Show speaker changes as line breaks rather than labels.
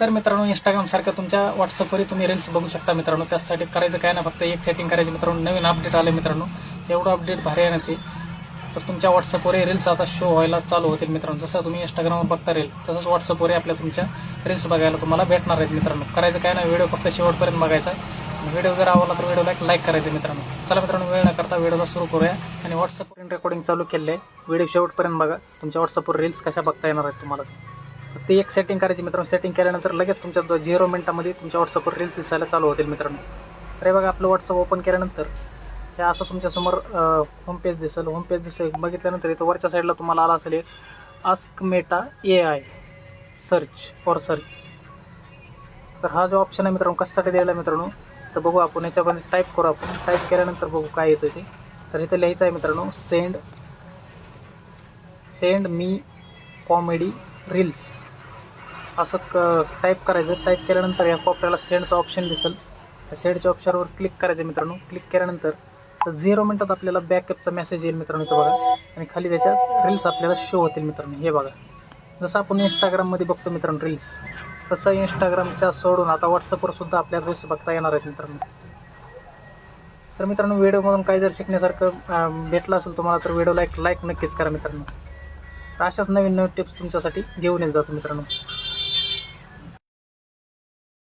तर मित्रांनो इंस्टाग्रामसारखं तुमच्या व्हॉट्सअपवरही तुम्ही रील्स बघू शकता मित्रांनो. त्यासाठी करायचं काय ना फक्त एक सेटिंग करायची मित्रांनो. नवीन अपडेट आले मित्रांनो. एवढं अपडेट भारी आहे ना ते. तर तुमच्या व्हॉट्सअपवरही रील्स आता शो व्हायला चालू होतील मित्रांनो. जसं तुम्ही इंस्टाग्रामवर बघता रील तसंच व्हॉट्सअपवरही आपल्या तुमच्या रील्स बघायला तुम्हाला भेटणार आहेत मित्रांनो. करायचं काय ना व्हिडिओ फक्त शेवटपर्यंत बघायचा व्हिडिओ जर आवडला तर व्हिडिओला एक लाईक करायचं मित्रांनो. चला मित्रांनो वेळ न करता व्हिडिओला सुरू करूया. आणि व्हॉट्सअपवरून रेकॉर्डिंग चालू केलं आहे. व्हिडिओ शेवटपर्यंत बघा. तुमच्या व्हॉट्सअपवर रील्स कशा बघता येणार आहेत तुम्हाला? फक्त एक सेटिंग करायची मित्रांनो. सेटिंग केल्यानंतर लगेच तुमच्या झिरो मिनिटामध्ये तुमच्या व्हॉट्सअपवर रील्स दिसायला चालू होतील मित्रांनो. तर हे बघा आपलं व्हॉट्सअप ओपन केल्यानंतर हे असं तुमच्यासमोर होमपेज दिसेल. होमपेज दिसेल. बघितल्यानंतर इथं वरच्या साईडला तुम्हाला आला असेल ask Meta A I search for search तर हा जो ऑप्शन आहे मित्रांनो कशासाठी द्यायला मित्रांनो? तर बघू आपण याच्यामध्ये टाईप करू आपण. टाईप केल्यानंतर बघू काय येतं ते. तर इथं लिहायचं आहे मित्रांनो सेंड सेंड मी कॉमेडी रील्स असं क टाईप करायचं. टाईप केल्यानंतर या कोपऱ्याला सेंडचं ऑप्शन दिसेल. त्या सेंडच्या ऑप्शनवर क्लिक करायचं मित्रांनो. क्लिक केल्यानंतर तर झिरो मिनटात आपल्याला बॅकअपचा मेसेज येईल मित्रांनो इथं बघा. आणि खाली त्याच्यात रील्स आपल्याला शो होतील मित्रांनो. हे बघा. जसं आपण इंस्टाग्राममध्ये बघतो मित्रांनो रील्स तसं इंस्टाग्रामच्या सोडून आता व्हॉट्सअपवर सुद्धा आपल्याला रील्स बघता येणार आहेत मित्रांनो. तर मित्रांनो व्हिडिओमधून काही जर शिकण्यासारखं भेटलं असेल तुम्हाला तर व्हिडिओला एक लाईक नक्कीच करा मित्रांनो. तर अशाच नवीन नवीन टिप्स तुमच्यासाठी घेऊन येत जातो मित्रांनो.